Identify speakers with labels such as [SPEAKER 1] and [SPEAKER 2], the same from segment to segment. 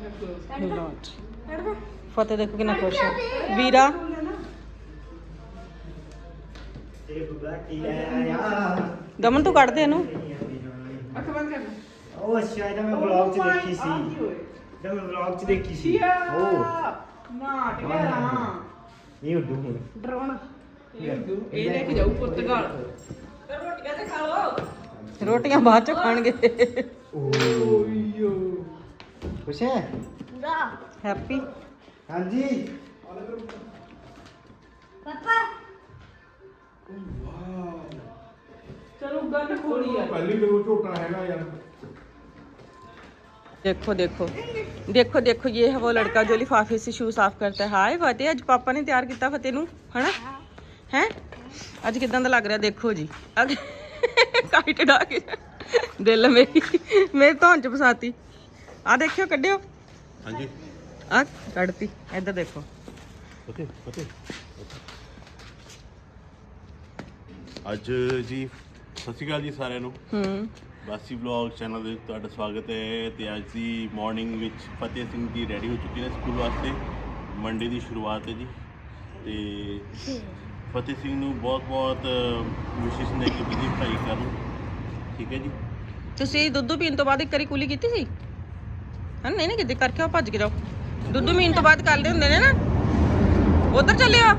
[SPEAKER 1] ਲਓ ਜੀ। ਫਤਿਹ ਦੇਖੋ ਕਿੰਨਾ ਖੁਸ਼ ਹੈ। ਵੀਰਾ
[SPEAKER 2] ਤੇ ਲੈ
[SPEAKER 1] ਦਮਨ ਤੂੰ ਕੱਢ ਦੇ ਇਹਨੂੰ।
[SPEAKER 3] ਅੱਖ ਬੰਦ ਕਰ
[SPEAKER 2] ਉਹ ਅੱਛਾ ਇਹਦਾ ਮੈਂ ਵਲੌਗ 'ਚ ਦੇਖੀ ਸੀ। ਮੈਂ ਵਲੌਗ 'ਚ ਦੇਖੀ ਸੀ। ਉਹ
[SPEAKER 3] ਨਾ ਟਿਕਾਣਾ
[SPEAKER 2] ਇਹ ਉੱਡੂ ਹੁਣ।
[SPEAKER 3] ਡਰੋਨ। ਇਹ ਲੈ ਕੇ ਜਾਊ ਪੁਰਤਗਾਲ।
[SPEAKER 1] ਰੋਟੀਆਂ ਬਾਅਦ ਚ ਖਾਣਗੇ।
[SPEAKER 3] ਓਯੋ
[SPEAKER 2] ਖੁਸ਼ ਹੈ
[SPEAKER 1] ਹੈਪੀ
[SPEAKER 2] ਹਾਂਜੀ
[SPEAKER 3] ਚਲੋ ਗੱਲ ਖੋਲੀ ਆ
[SPEAKER 4] ਪਹਿਲੀ ਮੈਨੂੰ ਝੋਟਾ ਹੈਗਾ ਯਾਰ
[SPEAKER 1] देखो देखो देखो देखो ये है वो लड़का जो लिफाफे से शू साफ करता है हाय फतेह ਅੱਜ ਪਾਪਾ ਨੇ ਤਿਆਰ ਕੀਤਾ ਫਤਿਹ ਨੂੰ ਹਨਾ ਹੈ ਅੱਜ ਕਿਦਾਂ ਦਾ ਲੱਗ ਰਿਹਾ ਦੇਖੋ ਜੀ ਅੱਗ ਕਾਈਟ ਡਾ ਕੇ ਦਿਲ ਮੇਰੀ ਮੇਰੀ ਧੌਣ ਚ ਫਸਾਤੀ ਆ ਦੇਖਿਓ ਕੱਢਿਓ।
[SPEAKER 4] ਹਾਂਜੀ।
[SPEAKER 1] ਆ ਕੱਢਤੀ। ਇੱਧਰ ਦੇਖੋ।
[SPEAKER 4] ਫਤਿਹ ਫਤਿਹ ਅੱਜ ਜੀ ਸਤਿ ਸ਼੍ਰੀ ਅਕਾਲ ਜੀ ਸਾਰਿਆਂ ਨੂੰ।
[SPEAKER 1] ਹੂੰ।
[SPEAKER 4] ਬਾਸੀ ਵਲੌਗ ਚੈਨਲ ਦੇ ਵਿੱਚ ਤੁਹਾਡਾ ਸਵਾਗਤ ਹੈ ਤੇ ਅੱਜ ਦੀ ਮਾਰਨਿੰਗ ਵਿੱਚ ਫਤਿਹ ਸਿੰਘ ਜੀ ਰੈਡੀ ਹੋ ਚੁੱਕੇ ਨੇ ਸਕੂਲ ਵਾਸਤੇ। ਮੰਡੇ ਦੀ ਸ਼ੁਰੂਆਤ ਹੈ ਜੀ। ਤੇ ਫਤਿਹ ਸਿੰਘ ਨੂੰ ਬਹੁਤ ਬਹੁਤ ਵਿਸ਼ੇਸ਼ ਨੇ ਕਿ ਵਿਧੀ ਪੜ੍ਹਾਈ ਕਰਨ। ਠੀਕ ਹੈ ਜੀ।
[SPEAKER 1] ਤੁਸੀਂ ਦੁੱਧ ਪੀਣ ਤੋਂ ਬਾਅਦ ਇੱਕ ਵਾਰੀ ਕੁਲੀ ਕੀਤੀ ਸੀ? ਹਾਂ ਨਹੀਂ ਨਹੀਂ ਕਿਤੇ ਕਰਕੇ ਆਓ ਭੱਜ ਕੇ ਜਾਓ? ਦੁੱਧ ਪੀਣ ਤੋਂ ਬਾਅਦ ਕਰਦੇ ਹੁੰਦੇ ਨੇ ਨਾ। ਉਧਰ ਚੱਲਿਓ।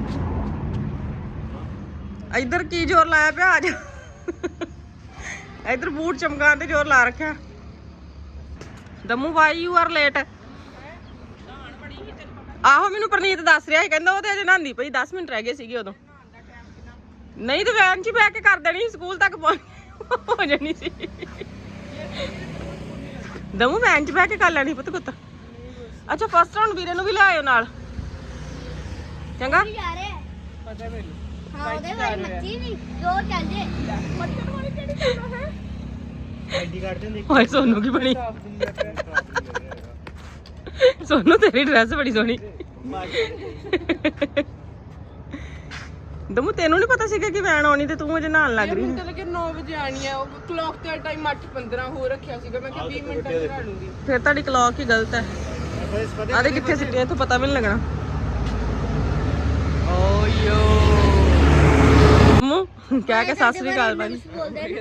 [SPEAKER 1] ਇੱਧਰ ਕੀ ਜ਼ੋਰ ਲਾਇਆ ਪਿਆ ਅੱਜ ਇੱਧਰ ਬੂਟ ਚਮਕਾਉਣ ਤੇ ਜ਼ੋਰ ਲਾ ਰੱਖਿਆ। ਦਮੂ ਵਾਈ ਯੂ ਆਰ ਲੇਟ ਆਹੋ ਮੈਨੂੰ ਪ੍ਰਨੀਤ ਦੱਸ ਰਿਹਾ ਸੀ ਕਹਿੰਦਾ ਉਹ ਤੇ ਅਜੇ ਨਹਾਉਂਦੀ ਪਈ 10 ਮਿੰਟ ਰਹਿ ਗਏ ਸੀਗੇ ਉਦੋਂ। ਨਹੀਂ ਤੇ ਵੈਨ 'ਚ ਹੀ ਬਹਿ ਕੇ ਕਰ ਦੇਣੀ ਸੀ, ਸਕੂਲ ਤੱਕ ਪਹੁੰਚ ਜਾਣੀ ਸੀ। ਦਮੂ ਵੈਨ 'ਚ ਬਹਿ ਕੇ ਕਰ ਲੈਣੀ ਪੁੱਤ ਕੁੱਤ ਅੱਛਾ ਫਸਟ ਰਾਉਂਡ ਵੀਰੇ ਨੂੰ ਵੀ ਲੈ ਆਇਓ ਨਾਲ। ਚੰਗਾ?
[SPEAKER 5] ਜਾ ਰਹੇ
[SPEAKER 3] ਪਤਾ ਮੈਨੂੰ।
[SPEAKER 5] ਹਾਂ ਉਹਦੇ ਵਾਲੀ ਮੱਛੀ ਨਹੀਂ ਜੋ ਚੱਲ। ਜੇ ਮੱਛਰ ਵਾਲੀ ਕਿਹੜੀ ਚੀਜ਼ ਹੈ?
[SPEAKER 2] ਆਈਡੀ ਕਾਰਡ ਤੇ
[SPEAKER 1] ਓਏ ਸੋਨੂ ਕੀ ਬਣੀ? ਸੋਨੂ ਤੇਰੀ ਡਰੈਸ ਬੜੀ ਸੋਹਣੀ। ਦਮੂ ਤੈਨੂੰ ਨਹੀਂ ਪਤਾ ਸੀਗਾ ਕਿ ਵੈਨ ਆਉਣੀ ਤੇ ਤੂੰ ਅਜੇ ਨਹਾਉਣ ਲੱਗ ਰਹੀ
[SPEAKER 3] ਮੈਨੂੰ
[SPEAKER 1] ਹੈ?
[SPEAKER 3] ਤਾਂ ਲੱਗੇ 9 ਵਜੇ ਆਣੀ ਆ ਉਹ ਕਲੌਕ ਦਾ ਟਾਈਮ 8:15 ਹੋ ਰੱਖਿਆ ਸੀਗਾ ਮੈਂ ਕਿਹਾ 20 ਮਿੰਟ ਤੱਕ ਕਰਾ ਲੂੰਗੀ।
[SPEAKER 1] ਫਿਰ ਤੁਹਾਡੀ ਕਲੌਕ ਹੀ ਗਲਤ ਹੈ। ਆਦੇ ਕਿੱਥੇ ਸਿੱਟੇ ਇੱਥੋਂ ਪਤਾ ਵੀ ਨਹੀਂ ਲੱਗਣਾ। ਓਯੋ ਮੂੰ ਕਹਿ ਕੇ ਸਤਿ ਸ੍ਰੀ ਅਕਾਲ
[SPEAKER 5] ਬੋਲਦੇ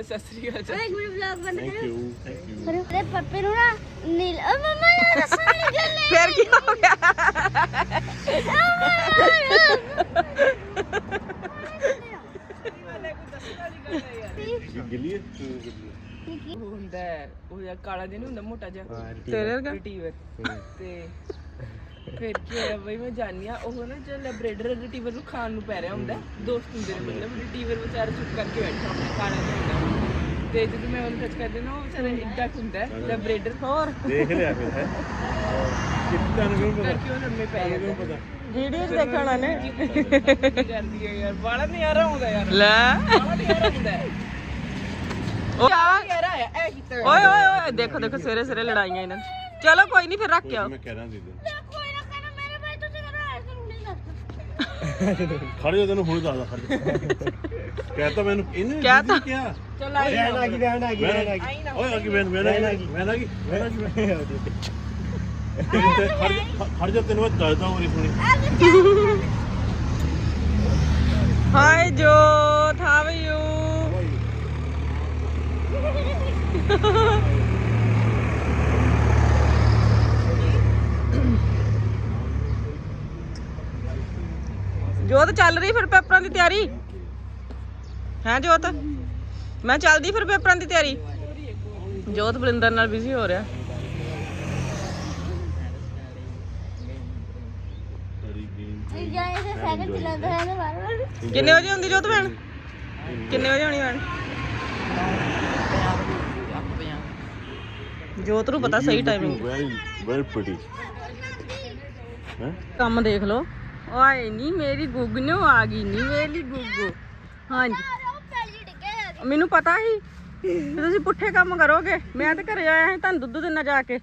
[SPEAKER 3] ਸਤਿ ਸ੍ਰੀ ਅਕਾਲ
[SPEAKER 5] ਇੱਕ ਮਿੰਟ ਵਲੌਗ ਬੰਦ
[SPEAKER 4] ਥੈਂਕ
[SPEAKER 5] ਕਰੋ
[SPEAKER 4] ਯੂ ਥੈਂਕ ਯੂ
[SPEAKER 5] ਅਰੇ ਅਰੇ ਪੱਪੇ ਨੂੰ ਨਾ ਨੀਲ ਓ ਮਮਾ ਯਾਰ ਰਸਾ ਨਿਕਲ ਲੈ
[SPEAKER 1] ਫਿਰ ਕੀ ਹੋ ਗਿਆ?
[SPEAKER 4] ਗਿੱਲੀ ਹੈ?
[SPEAKER 3] ਉਹ ਹੁੰਦਾ ਹੈ, ਉਹ ਜਿਹਾ ਕਾਲਾ ਜਿਹਾ ਨੀ ਹੁੰਦਾ ਮੋਟਾ ਜਿਹਾ।
[SPEAKER 1] ਤੇਰੇ ਵਰਗਾ?
[SPEAKER 3] ਰਿਟੀਵਰ ਤੇ ਫਿਰ ਕੀ ਹੋਇਆ ਬਈ ਮੈਂ ਜਾਣੀ ਆ ਉਹ ਨਾ ਜੋ ਲੈਬਰੇਡਰ ਰਿਟੀਵਰ ਨੂੰ ਖਾਣ ਨੂੰ ਪੈ ਰਿਹਾ ਹੁੰਦਾ ਹੈ। ਦੋਸਤ ਹੁੰਦੇ ਨੇ ਮਤਲਬ ਰਿਟੀਵਰ ਵਿਚਾਰਾ ਚੁੱਪ ਕਰਕੇ ਬੈਠਾ ਹੁੰਦਾ ਕਾਲਾ ਜਿਹਾ ਹੁੰਦਾ ਤੇ ਜਦੋਂ ਮੈਂ ਉਹਨੂੰ ਟੱਚ ਕਰਦੇ ਨਾ ਉਹ ਵਿਚਾਰਾ ਇੱਡਾ ਕੁ ਹੁੰਦਾ ਲੈਬਰੇਡਰ ਹੋਰ।
[SPEAKER 4] ਦੇਖ ਲਿਆ ਫਿਰ ਹੈ? ਕਿੱਦਾਂ ਨੂੰ ਪਤਾ?
[SPEAKER 3] ਕਰਕੇ ਉਹ ਲੰਮੇ ਪੈ ਜਾਂਦਾ
[SPEAKER 4] ਪਤਾ?
[SPEAKER 1] ਵੀਡੀਓ ਦੇਖਣਾ ਨੇ।
[SPEAKER 3] ਕੀ ਕਰਦੀ ਹੈ ਯਾਰ ਬੜਾ ਨਜ਼ਾਰਾ ਆਉਂਦਾ ਯਾਰ।
[SPEAKER 1] ਲੈ।
[SPEAKER 3] ਬੜਾ ਨਜ਼ਾਰਾ ਹੁੰਦਾ ਹੈ।
[SPEAKER 1] ਉਹ ਆ
[SPEAKER 3] ਨਜ਼ਾਰਾ ਹੈ ਇਹ ਕੀਤਾ
[SPEAKER 1] ਓਏ ਓਏ ਓਏ ਦੇਖੋ ਦੇਖੋ ਸਵੇਰੇ ਸਵੇਰੇ ਲੜਾਈਆਂ ਇਹਨਾਂ ਦੀ। ਚਲੋ ਕੋਈ ਨਹੀਂ ਫਿਰ ਰੱਖ ਕੇ ਆਓ।
[SPEAKER 4] ਮੈਂ ਕਹਿ ਰਹਾ ਸੀ
[SPEAKER 5] ਕੋਈ ਨਾ ਕਹਿਣਾ ਮੇਰੇ ਭਾਈ ਤੁਸੀਂ ਕਰੋ ਐਸੇ ਨੂੰ ਨਹੀਂ ਦੱਸ
[SPEAKER 4] ਖੜ ਜਾ ਤੈਨੂੰ ਹੁਣ ਦੱਸਦਾ ਖੜ ਜਾ। ਕਹਿਤਾ ਮੈਨੂੰ ਇਹਨੇ
[SPEAKER 1] ਕਹਿ ਤਾ।
[SPEAKER 4] ਕਿਹਾ।
[SPEAKER 3] ਚੱਲ ਆਈ
[SPEAKER 2] ਵੈਨ ਆ ਗਈ ਵੈਨ ਆ ਗਈ ਵੈਨ ਆ ਗਈ
[SPEAKER 3] ਆਈ ਨਾ
[SPEAKER 4] ਓਏ ਅੱਗੇ ਵੈਨ ਵੈਨ ਆ ਗਈ ਵੈਨ ਆ ਗਈ ਵੈਨ ਆ ਗਈ ਵੈਨ ਆ ਗਈ ਖੜ ਜਾ ਖੜ ਜਾ ਤੈਨੂੰ ਮੈਂ ਦੱਸਦਾ ਹੋਰੀ ਸੁਣੀ
[SPEAKER 1] ਹਾਈ ਜੋਤ ਹਾਊ ਆਰ ਯੂ ਜੋਤ ਚੱਲ ਰਹੀ ਫਿਰ ਪੇਪਰਾਂ ਦੀ ਤਿਆਰੀ? ਹੈ ਜੋਤ? ਮੈਂ ਚੱਲਦੀ ਫਿਰ ਪੇਪਰਾਂ ਦੀ ਤਿਆਰੀ। ਜੋਤ ਬਲਿੰਦਰ ਨਾਲ ਬਿਜ਼ੀ ਹੋ ਰਿਹਾ। ਕਿੰਨੇ ਵਜੇ ਹੁੰਦੀ ਜੋਤ ਭੈਣ? ਕਿੰਨੇ ਵਜੇ ਆਉਣੀ ਭੈਣ? ਜੋਤ ਨੂੰ ਪਤਾ ਸਹੀ ਟਾਈਮਿੰਗ
[SPEAKER 4] ਵੈਰੀ ਵੈਰੀ ਪ੍ਰੀਟੀ ਹੈ?
[SPEAKER 1] ਕੰਮ ਦੇਖ ਲਓ। ਓਏ ਨਹੀਂ ਮੇਰੀ ਗੁੱਗਨੋ ਆ ਗਈ ਨਹੀਂ ਮੇਰੀ ਗੁੱਗੂ। ਹਾਂਜੀ। ਮੈਨੂੰ ਪਤਾ ਕਿ ਤੁਸੀਂ ਪੁੱਠੇ ਕੰਮ ਕਰੋਗੇ। ਮੈਂ ਤੇ ਘਰੇ ਆਇਆ ਸੀ ਤੁਹਾਨੂੰ ਦੁੱਧ ਦੇਣਾ ਜਾ ਕੇ।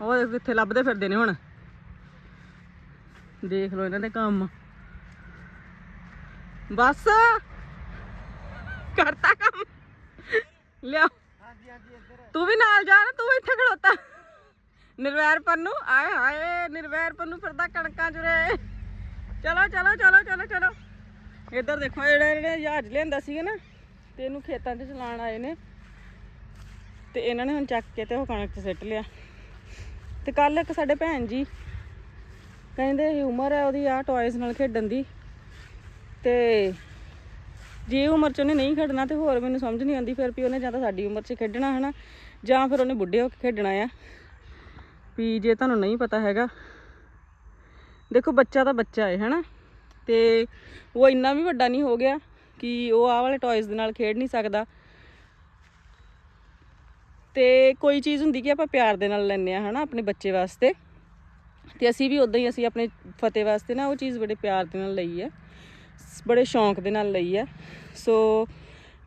[SPEAKER 1] ਉਹ ਦੇਖੋ ਕਿੱਥੇ ਲੱਭਦੇ ਫਿਰਦੇ ਨੇ ਹੁਣ। ਦੇਖ ਲਓ ਇਹਨਾਂ ਦੇ ਕੰਮ। ਬਸ। ਕਰਤਾ ਕੰਮ। ਲਿਆ ਤੂੰ ਵੀ ਨਾਲ ਜਾ ਨਾ, ਤੂੰ ਇੱਥੇ ਖੜੋਤਾ। ਨਿਰਵੈਰ ਪੰਨੂ, ਆਏ ਹਾਏ, ਨਿਰਵੈਰ ਪੰਨੂ ਫਿਰਦਾ ਕਣਕਾਂ ਚ ਚਲੋ ਚਲੋ ਚਲੋ ਚਲੋ ਚਲੋ। ਇੱਧਰ ਦੇਖੋ, ਜਿਹੜਾ ਇਹਨੇ ਜਹਾਜ਼ ਲਿਆਂਦਾ ਸੀਗਾ ਨਾ, ਤੇ ਇਹਨੂੰ ਖੇਤਾਂ 'ਚ ਚਲਾਉਣ ਆਏ ਨੇ। ਤੇ ਇਹਨਾਂ ਨੇ ਹੁਣ ਚੱਕ ਕੇ ਤੇ ਉਹ ਕਣਕ 'ਚ ਸਿੱਟ ਲਿਆ। ਤੇ ਕੱਲ ਇੱਕ ਸਾਡੇ ਭੈਣ ਜੀ, ਕਹਿੰਦੇ ਉਮਰ ਹੈ ਉਹਦੀ ਆ ਟੌਇਜ਼ ਨਾਲ ਖੇਡਣ ਦੀ। ਤੇ ਜੇ ਉਮਰ 'ਚ ਉਹਨੇ ਨਹੀਂ ਖੇਡਣਾ ਤੇ ਹੋਰ ਮੈਨੂੰ ਸਮਝ ਨਹੀਂ ਆਉਂਦੀ, ਫਿਰ ਵੀ ਉਹਨੇ ਜਾਂ ਤਾਂ ਸਾਡੀ ਉਮਰ 'ਚ ਖੇਡਣਾ ਹਨਾ, ਜਾਂ ਫਿਰ ਉਹਨੇ ਬੁੱਢੇ ਹੋ ਕੇ ਖੇਡਣਾ ਆ। ਵੀ ਜੇ ਤੁਹਾਨੂੰ ਨਹੀਂ ਪਤਾ ਹੈਗਾ, ਦੇਖੋ ਬੱਚਾ ਤਾਂ ਬੱਚਾ ਹੈ ਹਨਾ, ਤੇ ਉਹ ਇੰਨਾ ਵੀ ਵੱਡਾ ਨਹੀਂ ਹੋ ਗਿਆ ਕਿ ਉਹ ਆਹ ਵਾਲੇ ਟੌਇਜ਼ ਦੇ ਨਾਲ ਖੇਡ ਨਹੀਂ ਸਕਦਾ। ਤੇ ਕੋਈ ਚੀਜ਼ ਹੁੰਦੀ ਕਿ ਆਪਾਂ ਪਿਆਰ ਦੇ ਨਾਲ ਲੈਂਦੇ ਆ ਹਨਾ, ਆਪਣੇ ਬੱਚੇ ਵਾਸਤੇ। ਤੇ ਅਸੀਂ ਵੀ ਉਦਾਂ ਹੀ ਅਸੀਂ ਆਪਣੇ ਫਤਿਹ ਵਾਸਤੇ ਨਾ ਉਹ ਚੀਜ਼ ਬੜੇ ਪਿਆਰ ਦੇ ਨਾਲ ਲਈ ਹੈ ਬੜੇ ਸ਼ੌਂਕ ਦੇ ਨਾਲ ਲਈ ਹੈ ਸੋ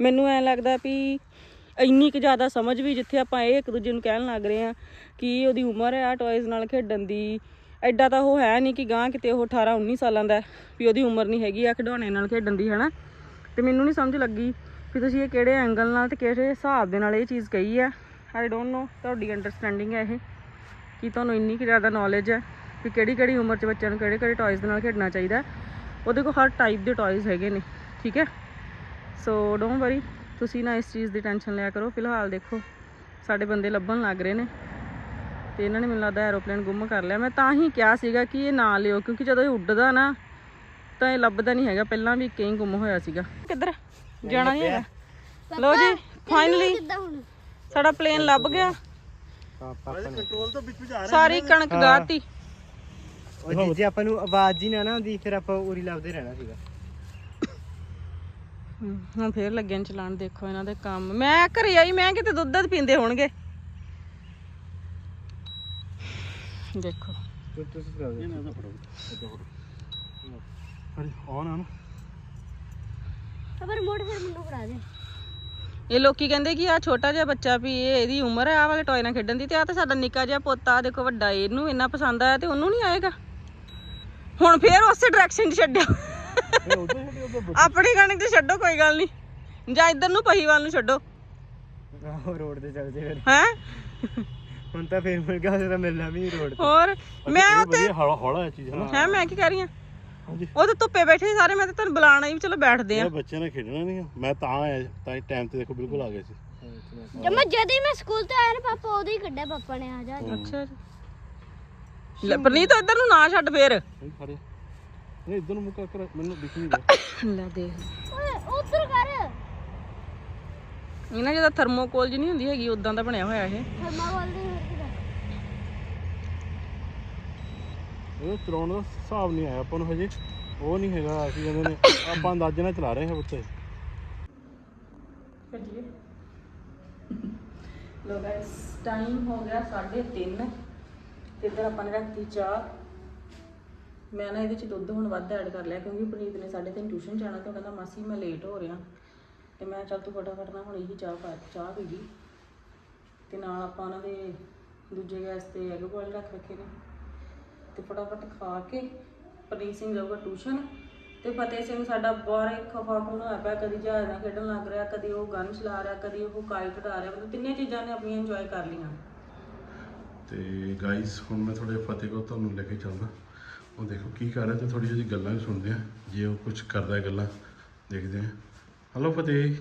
[SPEAKER 1] ਮੈਨੂੰ ਐ ਲੱਗਦਾ ਵੀ ਇੰਨੀ ਕੁ ਜ਼ਿਆਦਾ ਸਮਝ ਵੀ ਜਿੱਥੇ ਆਪਾਂ ਇਹ ਇੱਕ ਦੂਜੇ ਨੂੰ ਕਹਿਣ ਲੱਗ ਰਹੇ ਆ ਕਿ ਉਹਦੀ ਉਮਰ ਹੈ ਆ ਟੌਇਜ਼ ਨਾਲ ਖੇਡਣ ਦੀ। ਐਡਾ ਤਾਂ ਉਹ ਹੈ ਨਹੀਂ ਕਿ ਗਾਂ ਕਿਤੇ ਉਹ 18 19 ਸਾਲਾਂ ਦਾ ਵੀ ਉਹਦੀ ਉਮਰ ਨਹੀਂ ਹੈਗੀ ਆ ਖਿਡੌਣੇ ਨਾਲ ਖੇਡਣ ਦੀ, ਹਨਾ? ਤੇ ਮੈਨੂੰ ਨਹੀਂ ਸਮਝ ਲੱਗੀ ਵੀ ਤੁਸੀਂ ਇਹ ਕਿਹੜੇ ਐਂਗਲ ਨਾਲ ਤੇ ਕਿਹੜੇ ਹਿਸਾਬ ਦੇ ਨਾਲ ਇਹ ਚੀਜ਼ ਕਹੀ ਹੈ ਆਈ ਡੋਨਟ ਨੋ ਤੁਹਾਡੀ ਅੰਡਰਸਟੈਂਡਿੰਗ ਹੈ ਇਹ ਕਿ ਤੁਹਾਨੂੰ ਇੰਨੀ ਕੁ ਜ਼ਿਆਦਾ ਨੌਲੇਜ ਹੈ ਵੀ ਕਿਹੜੀ ਕਿਹੜੀ ਉਮਰ 'ਚ ਬੱਚਿਆਂ ਨੂੰ ਕਿਹੜੇ ਕਿਹੜੇ ਟੌਇਜ਼ ਦੇ ਨਾਲ ਖੇਡਣਾ ਚਾਹੀਦਾ। ਉਹਦੇ ਕੋਲ ਹਰ ਟਾਈਪ ਦੇ ਟੌਇਜ਼ ਹੈਗੇ ਨੇ ਠੀਕ ਹੈ? ਸੋ ਡੋਂਟ ਵਰੀ ਤੁਸੀਂ ਨਾ ਇਸ ਚੀਜ਼ ਦੀ ਟੈਨਸ਼ਨ ਲਿਆ ਕਰੋ। ਫਿਲਹਾਲ ਦੇਖੋ ਸਾਡੇ ਬੰਦੇ ਲੱਭਣ ਲੱਗ ਰਹੇ ਨੇ ਤੇ ਇਹਨਾਂ ਨੇ ਮੈਨੂੰ ਲੱਗਦਾ ਐਰੋਪਲੇਨ ਗੁੰਮ ਕਰ ਲਿਆ। ਮੈਂ ਤਾਂ ਹੀ ਕਿਹਾ ਸੀਗਾ ਕਿ ਇਹ ਨਾ ਲਿਓ ਕਿਉਂਕਿ ਜਦੋਂ ਇਹ ਉੱਡਦਾ ਨਾ ਤਾਂ ਇਹ ਲੱਭਦਾ ਨਹੀਂ ਹੈਗਾ। ਪਹਿਲਾਂ ਵੀ ਕਈ ਗੁੰਮ ਹੋਇਆ ਸੀਗਾ। ਕਿੱਧਰ? ਜਾਣਾ ਨਹੀਂ ਹੈਗਾ। ਲੋ ਜੀ ਫਾਈਨਲੀ ਸਾਡਾ ਪਲੇਨ ਲੱਭ ਗਿਆ।
[SPEAKER 2] ਪਾਪਾ
[SPEAKER 4] ਕੰਟਰੋਲ ਤੋਂ ਵਿੱਚ ਵਿੱਚ ਆ
[SPEAKER 1] ਸਾਰੀ ਕਣਕ ਗਾਤੀ।
[SPEAKER 2] ਉਹ ਜੀ ਆਪਾਂ ਨੂੰ ਆਵਾਜ਼ ਹੀ ਨਾ ਨਾ ਆਉਂਦੀ ਫਿਰ ਆਪਾਂ ਉਰੀ ਲੱਭਦੇ ਰਹਿਣਾ ਸੀਗਾ।
[SPEAKER 1] ਹਮ, ਹੁਣ ਫੇਰ ਲੱਗੇ ਨੇ ਚਲਾਣ ਦੇਖੋ ਇਹਨਾਂ ਦੇ ਕੰਮ। ਮੈਂ ਘਰੇ ਆਈ ਮੈਂ ਕਿਤੇ ਦੁੱਧ ਦੁੱਧ ਪੀਂਦੇ ਹੋਣਗੇ। ਦੇਖੋ।
[SPEAKER 2] ਤੂੰ ਤੁਸੀਂ ਕਰ ਦਿਓ।
[SPEAKER 4] ਇਹਨਾਂ ਦਾ ਫੜੋ। ਅਰੇ ਆਨ ਆਨ
[SPEAKER 5] ਖਬਰ ਮੋੜ ਫਿਰ ਮੈਨੂੰ ਫੜਾ ਦੇ।
[SPEAKER 1] ਇਹ ਲੋਕੀ ਕਹਿੰਦੇ ਕਿ ਆ ਛੋਟਾ ਜਿਹਾ ਬੱਚਾ ਵੀ ਇਹ ਇਹਦੀ ਉਮਰ ਹੈ ਆ ਵਾਲੇ ਟੌਏ ਨਾਲ ਖੇਡਣ ਦੀ ਤੇ ਆ ਤਾਂ ਸਾਡਾ ਨਿੱਕਾ ਜਿਹਾ ਪੋਤਾ ਆਹ ਦੇਖੋ ਵੱਡਾ ਇਹਨੂੰ ਇੰਨਾ ਪਸੰਦ ਆਇਆ ਤੇ ਉਹਨੂੰ ਨਹੀਂ ਆਏਗਾ? ਹੁਣ ਫੇਰ ਉਸੇ ਡਾਇਰੈਕਸ਼ਨ 'ਚ ਛੱਡਿਓ। ਆਪਣੀ ਕਣਕ 'ਚ ਛੱਡੋ ਕੋਈ ਗੱਲ ਨਹੀਂ। ਜਾਂ ਇੱਧਰ ਨੂੰ ਪਹੀਵਾਲ ਨੂੰ ਛੱਡੋ।
[SPEAKER 2] ਆਹੋ ਰੋਡ ਤੇ ਚੱਲ ਜੇ ਫਿਰ।
[SPEAKER 1] ਹੈ?
[SPEAKER 2] ਹੁਣ ਤਾਂ ਫੇਰ ਮਿਲ ਗਿਆ ਉਹਦਾ ਮਿਲਣਾ ਵੀ ਰੋਡ ਤੇ।
[SPEAKER 1] ਹੋਰ ਮੈਂ ਉੱਤੇ
[SPEAKER 4] ਹੌਲਾ ਹੌਲਾ ਚੀਜ਼ ਹੈ ਨਾ।
[SPEAKER 1] ਹੈ ਮੈਂ ਕੀ ਕਹਿ ਰਹੀ ਹਾਂ?
[SPEAKER 4] ਹਾਂਜੀ।
[SPEAKER 1] ਉਹ ਤੇ ਧੁੱਪੇ ਬੈਠੇ ਸਾਰੇ ਮੈਂ ਤਾਂ ਤੁਹਾਨੂੰ ਬੁਲਾਣਾ ਹੀ ਚਲੋ ਬੈਠਦੇ ਆ
[SPEAKER 4] ਇਹ ਬੱਚਿਆਂ ਨੇ ਖੇਡਣਾ ਨਹੀਂ ਆ। ਮੈਂ ਤਾਂ ਆਇਆ ਤਾਂ ਟਾਈਮ ਤੇ ਦੇਖੋ ਬਿਲਕੁਲ ਆ ਗਏ ਸੀ।
[SPEAKER 5] ਜਦ ਮੈਂ ਜਦ ਹੀ ਮੈਂ ਸਕੂਲ ਤੋਂ ਆਇਆ ਨਾ ਪਾਪਾ ਉਦੋਂ ਹੀ ਕੱਢਿਆ ਪਾਪਾ ਨੇ ਆ ਜਾ।
[SPEAKER 1] ਅੱਛਾ ਲੈ ਪਰਨੀਤ ਇੱਧਰ ਨੂੰ ਨਾ ਛੱਡ ਫੇਰ।
[SPEAKER 4] ਨਹੀਂ ਖੜੇ। ਇਧਰ ਨੂੰ ਮੁੱਕਾ ਕਰ ਮੈਨੂੰ ਦਿਖ ਨਹੀਂ ਰਿਹਾ।
[SPEAKER 1] ਲੈ ਦੇਖ।
[SPEAKER 5] ਓਏ ਉਧਰ ਕਰ।
[SPEAKER 1] ਇਹਨਾਂ ਜਿਹਦਾ ਥਰਮੋਕੋਲ ਜੀ ਨਹੀਂ ਹੁੰਦੀ ਹੈਗੀ ਉਦਾਂ ਦਾ ਬਣਿਆ ਹੋਇਆ ਇਹ।
[SPEAKER 5] ਥਰਮਾ ਕੋਲ ਦੇ ਹੋਰ ਕਿਦਾ
[SPEAKER 4] ਇਹ ਚਲਾਉਣ ਦਾ ਹਿਸਾਬ ਨਹੀਂ ਆਇਆ ਆਪਾਂ ਨੂੰ ਹਜੇ। ਉਹ ਨਹੀਂ ਹੈਗਾ ਅਸੀਂ ਕਹਿੰਦੇ ਨੇ ਆਪਾਂ ਅੰਦਾਜ਼ੇ ਨਾਲ ਚਲਾ ਰਹੇ ਹਾਂ ਉੱਤੇ
[SPEAKER 1] ਲੋ ਗਾਇਸ ਟਾਈਮ ਹੋ ਗਿਆ 3:30 ਤੇ ਇੱਧਰ ਆਪਾਂ ਨੇ ਰੱਖਤੀ ਚਾਹ। ਮੈਂ ਨਾ ਇਹਦੇ ਚ ਦੁੱਧ ਹੁਣ ਵੱਧ ਐਡ ਕਰ ਲਿਆ ਕਿਉਂਕਿ ਪ੍ਰੀਤ ਨੇ 3:30 ਟਿਊਸ਼ਨ ਜਾਣਾ ਤੇ ਉਹ ਕਹਿੰਦਾ, ਮਾਸੀ, ਮੈਂ ਲੇਟ ਹੋ ਰਿਹਾ। ਤੇ ਮੈਂ ਚੱਲ ਤੂੰ ਫਟਾਫਟ ਨਾ ਹੁਣ ਇਹੀ ਚਾਹ ਪਾ, ਚਾਹ ਪੀ ਗਈ ਤੇ ਨਾਲ ਆਪਾਂ ਉਹਨਾਂ ਦੇ ਦੂਜੇ ਗੈਸ ਤੇ ਐਗ ਬੋਇਲ ਰੱਖ ਰੱਖੇ ਨੇ। ਤੇ ਫਟਾਫਟ ਖਾ ਕੇ ਪ੍ਰੀਤ ਸਿੰਘ ਜਾਊਗਾ ਟਿਊਸ਼ਨ ਤੇ ਫਤਿਹ ਸਿੰਘ ਸਾਡਾ ਬਾਹਰ ਖਫਾ ਖੂਨ ਹੋਇਆ ਪਿਆ, ਕਦੀ ਜਹਾਜ਼ ਨਾਲ ਖੇਡਣ ਲੱਗ ਰਿਹਾ, ਕਦੀ ਉਹ ਗਨ ਚਲਾ ਰਿਹਾ, ਕਦੀ ਉਹ ਕਾਈਟ ਉਡਾ ਰਿਹਾ। ਮਤਲਬ ਤਿੰਨੇ ਚੀਜ਼ਾਂ ਨੇ ਆਪਣੀਆਂ ਇੰਜੋਏ ਕਰ ਲਈਆਂ।
[SPEAKER 4] ਤੇ ਗਾਇਸ ਹੁਣ ਮੈਂ ਤੁਹਾਡੇ ਫਤਿਹ ਕੋ ਤੁਹਾਨੂੰ ਲੈ ਕੇ ਚੱਲਦਾ। ਉਹ ਦੇਖੋ ਕੀ ਕਰ ਰਿਹਾ ਤੇ ਥੋੜੀ ਜਿਹੀ ਗੱਲਾਂ ਵੀ ਸੁਣਦੇ ਆ। ਜੇ ਉਹ ਕੁਝ ਕਰਦਾ ਹੈ ਗੱਲਾਂ ਦੇਖਦੇ ਆ। ਹਲੋ ਫਤਿਹ।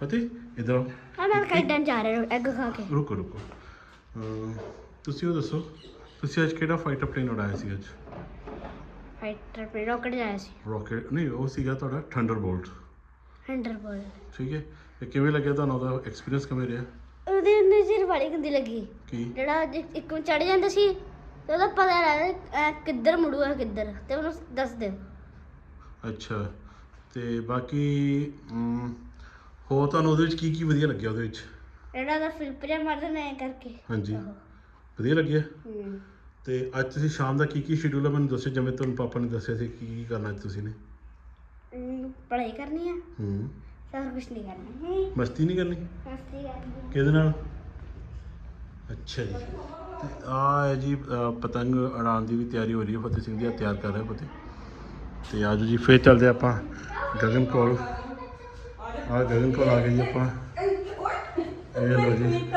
[SPEAKER 4] ਫਤਿਹ ਇਧਰ
[SPEAKER 5] ਮੈਂ ਖੇਡਣ ਜਾ ਰਿਹਾ ਐਗ ਖਾ ਕੇ।
[SPEAKER 4] ਰੁਕੋ ਰੁਕੋ। ਤੁਸੀਂ ਉਹ ਦੱਸੋ ਤੁਸੀਂ ਅੱਜ ਕਿਹੜਾ ਫਾਈਟਰ ਪਲੇਨ ਉਡਾਇਆ ਸੀ ਅੱਜ?
[SPEAKER 5] ਫਾਈਟਰ ਪੇ ਰੋਕਟ ਜਾਇਆ ਸੀ।
[SPEAKER 4] ਰਾਕੇਟ ਨਹੀਂ ਉਹ ਸੀਗਾ ਤੁਹਾਡਾ ਥੰਡਰਬੋਲਟ
[SPEAKER 5] ਹੰਡਰ ਬੋਲ
[SPEAKER 4] ਠੀਕ ਹੈ? ਕਿਵੇਂ ਲੱਗਿਆ ਤੁਹਾਨੂੰ ਉਹਦਾ ਐਕਸਪੀਰੀਅੰਸ ਕਿਵੇਂ ਰਿਹਾ?
[SPEAKER 5] ਉਹਦੇ ਅੰਦਰ ਸਿਰ ਵਾਲੀ ਗੰਦੀ ਲੱਗੀ।
[SPEAKER 4] ਕੀ?
[SPEAKER 5] ਜਿਹੜਾ ਜੇ ਇੱਕ ਨੂੰ ਚੜ ਜਾਂਦਾ ਸੀ ਤੇ ਉਹਦਾ ਪਤਾ ਲੱਗਦਾ ਐ ਕਿੱਧਰ ਮੁੜੂਗਾ ਕਿੱਧਰ ਤੇ ਉਹਨੂੰ ਦੱਸ ਦਿਓ।
[SPEAKER 4] ਅੱਛਾ ਤੇ ਬਾਕੀ ਅਮ, ਹੋਰ ਤੁਹਾਨੂੰ ਉਹਦੇ ਵਿੱਚ ਕੀ ਕੀ ਵਧੀਆ ਲੱਗਿਆ ਉਹਦੇ ਵਿੱਚ?
[SPEAKER 5] ਜਿਹੜਾ ਉਹਦਾ ਫਲਿੱਪ ਜਿਹਾ ਮਾਰਦਾ ਨਾ ਐ ਕਰਕੇ।
[SPEAKER 4] ਹਾਂਜੀ। ਵਧੀਆ ਲੱਗਿਆ?
[SPEAKER 5] ਹੂੰ
[SPEAKER 4] ਤੇ ਅੱਜ ਤੁਸੀਂ ਸ਼ਾਮ ਦਾ ਕੀ ਕੀ ਸ਼ਡਿਊਲ ਹੈ ਮੈਨੂੰ ਦੱਸੋ ਜਿਵੇਂ ਤੁਹਾਨੂੰ ਪਾਪਾ ਨੇ ਦੱਸਿਆ ਸੀ ਕੀ ਕੀ ਕਰਨਾ ਅੱਜ ਤੁਸੀਂ ਨੇ?
[SPEAKER 5] ਹਮ, ਪੜ੍ਹਾਈ ਕਰਨੀ ਆ।
[SPEAKER 4] ਹੂੰ
[SPEAKER 5] ਸਭ ਕੁਝ ਨਹੀਂ ਕਰਨਾ। ਹੂੰ,
[SPEAKER 4] ਮਸਤੀ ਨਹੀਂ ਕਰਨੀ?
[SPEAKER 5] ਮਸਤੀ ਕਰਨੀ।
[SPEAKER 4] ਕਿਹਦੇ ਨਾਲ? ਅੱਛਾ ਜੀ। ਤੇ ਆ ਹੈ ਜੀ ਅ, ਪਤੰਗ ਉਡਾਉਣ ਦੀ ਵੀ ਤਿਆਰੀ ਹੋ ਰਹੀ ਹੈ ਫਤਿਹ ਸਿੰਘ ਜੀ ਆਹ ਤਿਆਰ ਕਰ ਰਹੇ ਫਤਿਹ। ਤੇ ਆਜੋ ਜੀ ਫੇਰ ਚੱਲਦੇ ਆਪਾਂ ਗਗਨ ਕੋਲ। ਆ ਗਗਨ ਕੋਲ ਆ ਗਏ ਜੀ ਆਪਾਂ। ਇਹ ਲੋ ਜੀ।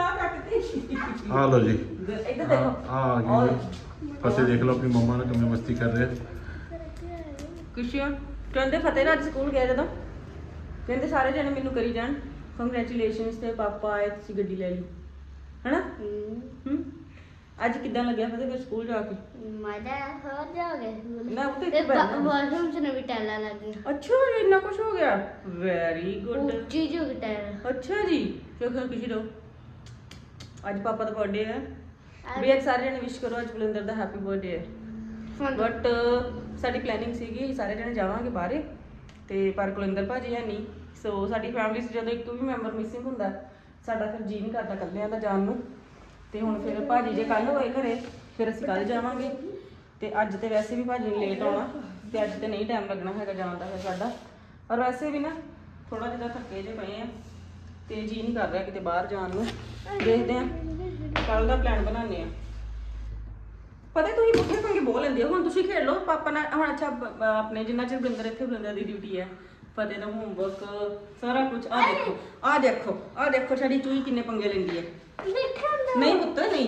[SPEAKER 6] ਆ ਲਓ ਜੀ।
[SPEAKER 1] ਇੱਧਰ
[SPEAKER 6] ਆ
[SPEAKER 1] ਦੇਖੋ
[SPEAKER 6] ਆ ਆ ਗਈ ਫਤਿਹ ਦੇਖ ਲਓ ਆਪਣੀ ਮੰਮਾ ਨਾਲ ਕਿਵੇਂ ਮਸਤੀ ਕਰ ਰਿਹਾ
[SPEAKER 1] ਖੁਸ਼ੀਆਂ ਕਹਿੰਦੇ ਫਤਿਹ ਨਾਲ ਅੱਜ ਸਕੂਲ ਗਿਆ ਜਦੋਂ? ਕਹਿੰਦੇ ਸਾਰੇ ਜਣੇ ਮੈਨੂੰ ਕਰੀ ਜਾਣ। ਕੰਗ੍ਰੈਚੁਲੇਸ਼ਨਸ ਤੇ ਪਾਪਾ ਆਏ ਤੁਸੀਂ ਗੱਡੀ ਲੈ ਲਈ। ਹਨਾ? ਹੂੰ। ਅੱਜ ਕਿੱਦਾਂ ਲੱਗਿਆ ਫਤਿਹ ਫਿਰ ਸਕੂਲ ਜਾ ਕੇ?
[SPEAKER 5] ਮਜ਼ਾ ਹੋ ਜਾਓਗੇ
[SPEAKER 1] ਨਾ ਉਹ ਤੇ ਇੱਥੇ ਬੈਠਣਾ
[SPEAKER 5] ਬਾਥਰੂਮ ਚ ਨਵੀਂ ਟੈਲਾ ਲੱਗ ਗਈ
[SPEAKER 1] ਅੱਛਾ ਇੰਨਾ ਕੁਝ ਹੋ ਗਿਆ? ਵੈਰੀ ਗੁੱਡ
[SPEAKER 5] ਉੱਚੀ ਜੋ ਟੈਲ
[SPEAKER 1] ਅੱਛਾ ਜੀ। ਸ਼ੁਕਰ ਖੁਸ਼ੀ ਰਹੋ ਅੱਜ ਪਾਪਾ ਦਾ ਬਰਥਡੇ ਹੈ। ਵੀ ਅੱਜ ਸਾਰੇ ਜਣੇ ਵਿਸ਼ ਕਰੋ ਅੱਜ ਬਲਿੰਦਰ ਦਾ ਹੈਪੀ ਬਰਥਡੇ ਹੈ। ਬਟ ਸਾਡੀ ਪਲੈਨਿੰਗ ਸੀਗੀ ਸਾਰੇ ਜਣੇ ਜਾਵਾਂਗੇ ਬਾਹਰੇ। ਤੇ ਪਰ ਕੁਲਿੰਦਰ ਭਾਜੀ ਹੈ ਨਹੀਂ। ਸੋ ਸਾਡੀ ਫੈਮਿਲੀ 'ਚ ਜਦੋਂ ਇੱਕ ਵੀ ਮੈਂਬਰ ਮਿਸਿੰਗ ਹੁੰਦਾ, ਸਾਡਾ ਫਿਰ ਜੀ ਨਹੀਂ ਕਰਦਾ ਇਕੱਲਿਆਂ ਦਾ ਜਾਣ ਨੂੰ। ਤੇ ਹੁਣ ਫਿਰ ਭਾਜੀ ਜੇ ਕੱਲ ਹੋਏ ਘਰੇ, ਫਿਰ ਅਸੀਂ ਕੱਲ ਜਾਵਾਂਗੇ। ਤੇ ਅੱਜ ਤੇ ਵੈਸੇ ਵੀ ਭਾਜੀ ਨੇ ਲੇਟ ਆਉਣਾ, ਤੇ ਅੱਜ ਤੇ ਨਹੀਂ ਟਾਈਮ ਲੱਗਣਾ ਹੈਗਾ ਜਾਣ ਦਾ ਫਿਰ ਸਾਡਾ। ਔਰ ਵੈਸੇ ਵੀ ਨਾ ਥੋੜਾ ਜਿਹਾ ਥੱਕੇ ਜੇ ਪਏ ਆ, ਤੇ ਜੀ ਨਹੀਂ ਕਰ ਰਿਹਾ ਕਿਤੇ ਬਾਹਰ ਜਾਣ ਨੂੰ। ਦੇਖਦੇ ਆ ਕੱਲ ਦਾ ਪਲਾਨ ਬਣਾਉਂਦੇ ਆ। ਪਤਾ ਤੁਸੀਂ ਪੁੱਠੇ ਪੰਗੇ ਬੋਲ ਲੈਂਦੇ ਹੋ? ਹੁਣ ਤੁਸੀਂ ਖੇਡ ਲਓ ਪਾਪਾ ਨਾਲ ਹੁਣ ਅੱਛਾ ਬ- ਬ- ਆਪਣੇ ਜਿੰਨਾ ਚਿਰ ਬਲਿੰਦਰ ਇੱਥੇ ਬਲਿੰਦਰ ਦੀ ਡਿਊਟੀ ਹੈ ਫਤਿਹ ਦਾ ਹੋਮਵਰਕ ਸਾਰਾ ਕੁਝ ਆ ਦੇਖੋ ਆ ਦੇਖੋ ਆ ਦੇਖੋ ਸਾਡੀ ਚੂਈ ਕਿੰਨੇ ਪੰਗੇ ਲੈਂਦੀ ਹੈ। ਨਹੀਂ ਪੁੱਤ ਨਹੀਂ।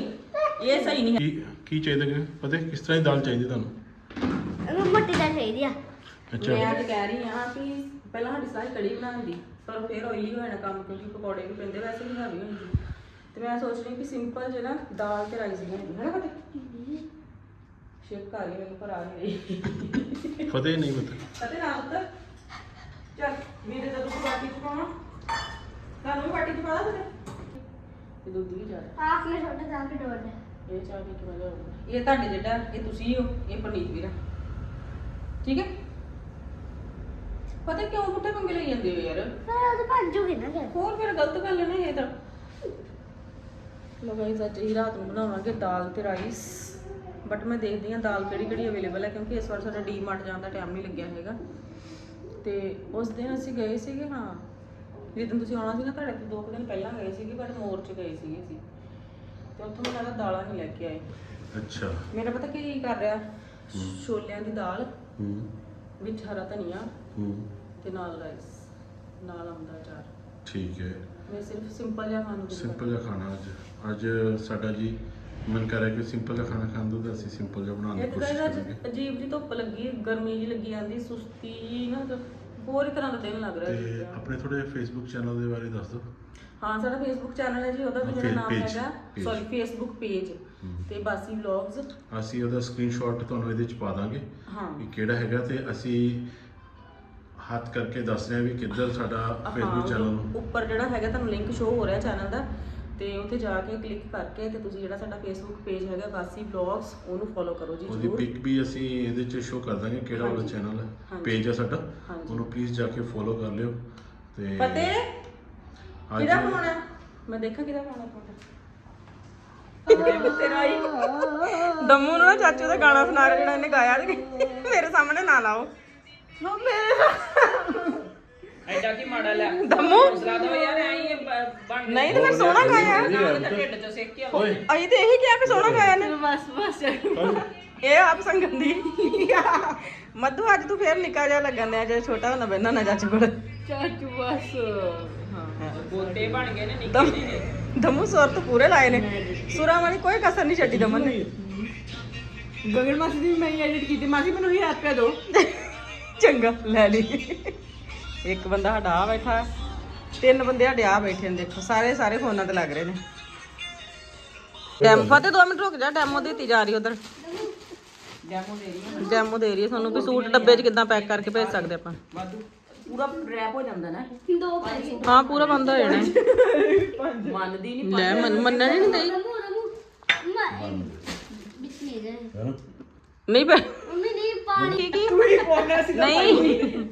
[SPEAKER 1] ਇਹ ਸਹੀ ਨਹੀਂ ਹੈ।
[SPEAKER 6] ਕੀ ਕੀ ਚਾਹੀਦਾ ਕਿ ਫਤਿਹ ਕਿਸ ਤਰ੍ਹਾਂ ਦੀ ਦਾਲ ਚਾਹੀਦੀ ਤੁਹਾਨੂੰ?
[SPEAKER 5] ਇਹਨੂੰ ਮੱਟੀ ਦਾ ਚਾਹੀਦੀ ਆ।
[SPEAKER 6] ਅੱਛਾ।
[SPEAKER 1] ਮੈਂ ਤਾਂ ਕਹਿ ਰਹੀ ਹਾਂ ਕਿ ਪਹਿਲਾਂ ਸਾਡੀ ਸਲਾਹ ਕੜੀ ਬਣਾਉਣ ਦੀ ਪਰ ਫਿਰ ਆਇਲੀ ਹੋ ਜਾਣਾ ਕੰਮ ਕਿਉਂਕਿ ਪਕੌੜੇ ਵੀ ਪੈਂਦੇ ਵੈਸੇ ਵੀ ਹੈਵੀ ਹੁੰਦੀ ਤੇ ਮੈਂ ਸੋਚ ਰਹੀ ਕਿ ਸਿੰਪਲ ਜਿਹਾ ਨਾ ਦਾਲ ਤੇ ਰਾਈਸ ਬਣਾਉਂਦੀ ਹੈ ਨਾ ਫਤਿਹ ਸ਼ੇਕ ਆ ਗਈ ਮੈਨੂੰ ਪਰ ਆ ਨਹੀਂ ਰਹੀ।
[SPEAKER 6] ਫਤਿਹ ਨਹੀਂ ਪਤਾ।
[SPEAKER 1] ਨਾ ਉੱਤਰ ਚੱਲ ਮੇਰੇ ਤਾਂ ਦੁੱਧ ਬਾਟੀ ਚ ਪਾਉਣਾ ਤੁਹਾਨੂੰ ਵੀ ਬਾਟੀ ਚ ਪਾ ਦਾਂ ਇਹ ਦੁੱਧ ਵੀ ਜਾ
[SPEAKER 5] ਆਪਨੇ ਛੋਟੇ ਤਾਂ ਕੇ ਡੋਰ
[SPEAKER 1] ਇਹ ਚਾਹ ਪੀ ਕੇ ਮਜ਼ਾ ਆਊਗਾ ਇਹ ਤੁਹਾਡੇ ਜਿਹੜਾ ਇਹ ਤੁਸੀਂ ਹੋ ਇਹ ਪਰਨੀਤ ਵੀਰਾ ਠੀਕ ਹੈ? ਪਤਾ ਕਿਉਂ ਪੁੱਠੇ ਪੰਗੇ ਲਈ ਜਾਂਦੇ ਹੋ ਯਾਰ?
[SPEAKER 5] ਫਿਰ ਉਹ ਭੱਜ ਜੂਗੀ ਨਾ ਫਿਰ।
[SPEAKER 1] ਹੋਰ ਫਿਰ ਗਲਤ ਗੱਲ ਹੈ ਨਾ ਇਹ ਤਾਂ। ਲੋ ਗਾਇਸ ਅੱਜ ਹੀ ਰਾਤ ਨੂੰ ਬਣਾਵਾਂਗੇ ਦਾਲ ਤੇ ਰਾਈਸ। ਬਟ ਮੈਂ ਦੇਖਦੀ ਹਾਂ ਦਾਲ ਕਿਹੜੀ ਕਿਹੜੀ ਅਵੇਲੇਬਲ ਹੈ ਕਿਉਂਕਿ ਇਸ ਵਾਰ ਸਾਡਾ ਡੀਮਾਰਟ ਜਾਣ ਦਾ ਟਾਈਮ ਨਹੀਂ ਲੱਗਿਆ ਹੈਗਾ। ਤੇ ਉਸ ਦਿਨ ਅਸੀਂ ਗਏ ਸੀਗੇ ਹਾਂ। ਜਿੱਦਣ ਤੁਸੀਂ ਆਉਣਾ ਸੀ ਨਾ ਤੁਹਾਡੇ ਤੋਂ ਦੋ ਕੁ ਦਿਨ ਪਹਿਲਾਂ ਗਏ ਸੀਗੇ ਬਟ ਮੋਰ ਚ ਗਏ ਸੀਗੇ ਅਸੀਂ। ਤੇ ਉੱਥੋਂ ਮੈਨੂੰ ਲੱਗਦਾ ਦਾਲਾਂ ਨਹੀਂ ਲੈ ਕੇ ਆਏ
[SPEAKER 6] ਅੱਛਾ।
[SPEAKER 1] ਮੇਰਾ ਪਤਾ ਕੀ ਕਰ ਰਿਹਾ? ਛੋਲਿਆਂ ਦੀ ਦਾਲ
[SPEAKER 6] ਹੂੰ।
[SPEAKER 1] ਵਿੱਚ ਹਰਾ ਧਨੀਆ
[SPEAKER 6] ਹੂੰ।
[SPEAKER 1] ਤੇ ਨਾਲ ਰਾਈਸ ਨਾਲ ਅੰਡਾ ਅਚਾਰ।
[SPEAKER 6] ਠੀਕ ਹੈ।
[SPEAKER 1] ਮੈਂ ਸਿਰਫ ਸਿੰਪਲ ਜਿਹਾ ਖਾਣ
[SPEAKER 6] ਸਿੰਪਲ ਜਿਹਾ ਖਾਣਾ ਅੱਜ। ਅੱਜ ਸਾਡਾ ਜੀ ਮਨ ਕਰ ਰਿਹਾ ਕਿ ਸਿੰਪਲ ਜਿਹਾ ਖਾਣਾ ਖਾਣ ਦਾ ਤਾਂ ਅਸੀਂ ਸਿੰਪਲ ਜਿਹਾ ਬਣਾਉਣ ਦੀ
[SPEAKER 1] ਇੱਕ
[SPEAKER 6] ਕੋਸ਼ਿਸ਼
[SPEAKER 1] ਅੱਜ
[SPEAKER 6] ਕਰਾਂਗੇ।
[SPEAKER 1] ਅਜੀਬ ਜੀ ਧੁੱਪ ਲੱਗੀ ਗਰਮੀ ਜੀ ਲੱਗੀ ਜਾਂਦੀ ਸੁਸਤੀ ਜਿਹੀ ਨਾ ਤੇ ਹੋਰ ਹੀ ਤਰ੍ਹਾਂ ਦਾ ਦਿਨ ਲੱਗ ਰਿਹਾ
[SPEAKER 6] ਤੇ
[SPEAKER 1] ਜੀ
[SPEAKER 6] ਆਪਣੇ ਥੋੜੇ ਫੇਸਬੁੱਕ ਚੈਨਲ ਦੇ ਬਾਰੇ ਦੱਸ ਦਿਓ।
[SPEAKER 1] ਹਾਂ ਸਾਡਾ ਫੇਸਬੁੱਕ ਚੈਨਲ ਹੈ ਜੀ ਉਹਦਾ ਵੀ
[SPEAKER 6] ਹਾਂ,
[SPEAKER 1] ਜਿਹੜਾ ਨਾਮ
[SPEAKER 6] page,
[SPEAKER 1] ਹੈਗਾ
[SPEAKER 6] page।
[SPEAKER 1] ਸੌਰੀ ਫੇਸਬੁੱਕ ਪੇਜ ਤੇ ਬਾਸੀ ਵਲੌਗਸ
[SPEAKER 6] ਅਸੀਂ ਉਹਦਾ ਸਕਰੀਨਸ਼ਾਟ ਤੁਹਾਨੂੰ ਇਹਦੇ ਚ ਪਾ ਦਾਂਗੇ
[SPEAKER 1] ਹਾਂ।
[SPEAKER 6] ਕਿ ਕਿਹੜਾ ਹੈਗਾ ਤੇ ਅਸੀਂ ਹੱਥ ਕਰਕੇ ਦੱਸ ਰਹੇ ਹਾਂ ਵੀ ਕਿੱਧਰ ਸਾਡਾ ਫੇਸਬੁੱਕ ਚੈਨਲ
[SPEAKER 1] ਉੱਪਰ ਜਿਹੜਾ ਹੈਗਾ ਤੁਹਾਨੂੰ ਲਿੰਕ ਸ਼ੋ ਹੋ ਰਿਹਾ ਚੈਨਲ ਦਾ ਤੇ ਉੱਥੇ ਜਾ ਕੇ ਕਲਿੱਕ ਕਰਕੇ ਤੇ ਤੁਸੀਂ ਜਿਹੜਾ ਸਾਡਾ ਫੇਸਬੁੱਕ ਪੇਜ ਹੈਗਾ ਬਾਸੀ ਵਲੌਗਸ ਉਹਨੂੰ ਫੋਲੋ ਕਰੋ ਜੀ
[SPEAKER 6] ਉਹਦੀ
[SPEAKER 1] ਜ਼ਰੂਰ।
[SPEAKER 6] ਪਿਕ ਵੀ ਅਸੀਂ ਇਹਦੇ ਚ ਸ਼ੋ ਕਰ ਦਾਂਗੇ ਕਿਹੜਾ
[SPEAKER 1] ਹਾਂਜੀ।
[SPEAKER 6] ਚੈਨਲ ਹੈ?
[SPEAKER 1] ਹਾਂਜੀ।
[SPEAKER 6] ਪੇਜ ਹੈ ਸਾਡਾ।
[SPEAKER 1] ਹਾਂਜੀ।
[SPEAKER 6] ਉਹਨੂੰ ਪਲੀਜ਼ ਜਾ ਕੇ ਫੋਲੋ ਕਰ ਲਿਓ ਤੇ
[SPEAKER 1] ਫਤਿਹ
[SPEAKER 6] ਅੱਜ-
[SPEAKER 1] ਕਿਹਦਾ ਫੋਨ ਹੈ ਮੈਂ ਦੇਖਾਂ ਕਿਹਦਾ ਫੋਨ ਹੈ ਤੁਹਾਡਾ। ਤੇਰਾ ਹੀ। ਦਮੂ ਨੂੰ ਨਾ ਚਾਚੂ ਦਾ ਗਾਣਾ ਸੁਣਾ ਰਿਹਾ ਜਿਹੜਾ ਇਹਨੇ ਗਾਇਆ ਤੇ ਮੇਰੇ ਸਾਹਮਣੇ ਨਾ ਲਾਓ।
[SPEAKER 3] ਐਡਾ ਕੀ ਮਾੜਾ ਲੈ।
[SPEAKER 1] ਦਮੂ?
[SPEAKER 3] ਹੌਸਲਾ ਦੋ ਯਾਰ ਐਂ ਹੀ ਬਣ
[SPEAKER 1] ਨਹੀਂ ਤੇ ਫਿਰ ਸੋਹਣਾ ਗਾਇਆ।
[SPEAKER 3] ਢਿੱਡ ਚ ਸਿੱਕ ਕੇ
[SPEAKER 6] ਓਏ।
[SPEAKER 1] ਅਸੀਂ ਤੇ ਇਹੀ ਕਿਹਾ ਕਿ ਸੋਹਣਾ ਗਾਇਆ ਨੇ।
[SPEAKER 3] ਬਸ ਬਸ।
[SPEAKER 1] ਇਹ ਆਪ ਸੰਗੰਦੀ ਮੱਧੂ ਅੱਜ ਤੂੰ ਫੇਰ ਨਿਕਾ ਜਿਹਾ ਲੱਗਣ ਡਿਆ ਜੇ ਛੋਟਾ ਹੁੰਦਾ ਬੈਨਾ ਨਾ ਚਾਚੂ ਕੋਲ।
[SPEAKER 3] ਚਾਚੂ ਬਸ। ਹਾਂ। ਬੋਤੇ ਬਣ ਗਏ ਨੇ ਨਿੱਕੇ
[SPEAKER 1] ਦਮ
[SPEAKER 3] ਜਿਹੇ
[SPEAKER 1] ਦਮੂ ਸੁਰ ਤਾਂ ਪੂਰੇ ਲਾਏ ਨੇ। ਸੁਰਾਂ ਵਾਲੀ ਕੋਈ ਕਸਰ ਨਹੀਂ ਛੱਡੀ ਦਮਨ ਨੇ।
[SPEAKER 3] ਗਗਨ ਮਾਸੀ ਦੀ ਮੈਂ ਐਡਿਟ ਕੀਤੀ। ਮਾਸੀ ਮੈਨੂੰ ਹੀ ਰੁਪਏ ਦਿਓ
[SPEAKER 1] ਚੰਗਾ ਲੈ ਲਈ। ਇੱਕ ਬੰਦਾ ਸਾਡਾ ਆ ਬੈਠਾ ਤਿੰਨ ਬੰਦੇ ਸਾਡੇ ਆ ਬੈਠੇ ਨੇ ਦੇਖੋ ਸਾਰੇ ਸਾਰੇ ਫੋਨਾਂ ਤੇ ਲੱਗ ਰਹੇ ਨੇ। ਡੈਮੋ ਫਤੇ 2 ਮਿੰਟ ਰੁਕ ਜਾ ਡੈਮੋ ਦਿੱਤੀ ਜਾ ਰਹੀ ਉਧਰ।
[SPEAKER 3] ਡੈਮੋ ਦੇ ਰਹੀ ਹਾਂ।
[SPEAKER 1] ਡੈਮੋ ਦੇ ਰਹੀ ਹੈ ਤੁਹਾਨੂੰ ਵੀ ਸੂਟ ਡੱਬੇ 'ਚ ਕਿੱਦਾਂ ਪੈਕ ਕਰਕੇ ਭੇਜ ਸਕਦੇ ਆਪਾਂ?
[SPEAKER 3] ਵਾਧੂ। ਪੂਰਾ ਰੈਪ ਹੋ ਜਾਂਦਾ ਨਾ।
[SPEAKER 5] ਦੋ ਪੈਸੇ।
[SPEAKER 1] ਹਾਂ ਪੂਰਾ ਬੰਦ ਹੋ ਜਾਣਾ।
[SPEAKER 3] ਮੰਨਦੀ ਨਹੀਂ
[SPEAKER 1] ਲੈ ਮਨ ਮੰਨਣ ਨਹੀਂ ਦਈ
[SPEAKER 5] ਰਮੂ ਰਮੂ ਮੈਂ ਵਿੱਚ ਨਹੀਂ ਗਏ
[SPEAKER 1] ਨਹੀਂ ਪੈ
[SPEAKER 5] ਮੰਮੀ ਨਹੀਂ ਪਾਣੀ।
[SPEAKER 1] ਕੀ ਕੀ? ਨਹੀਂ।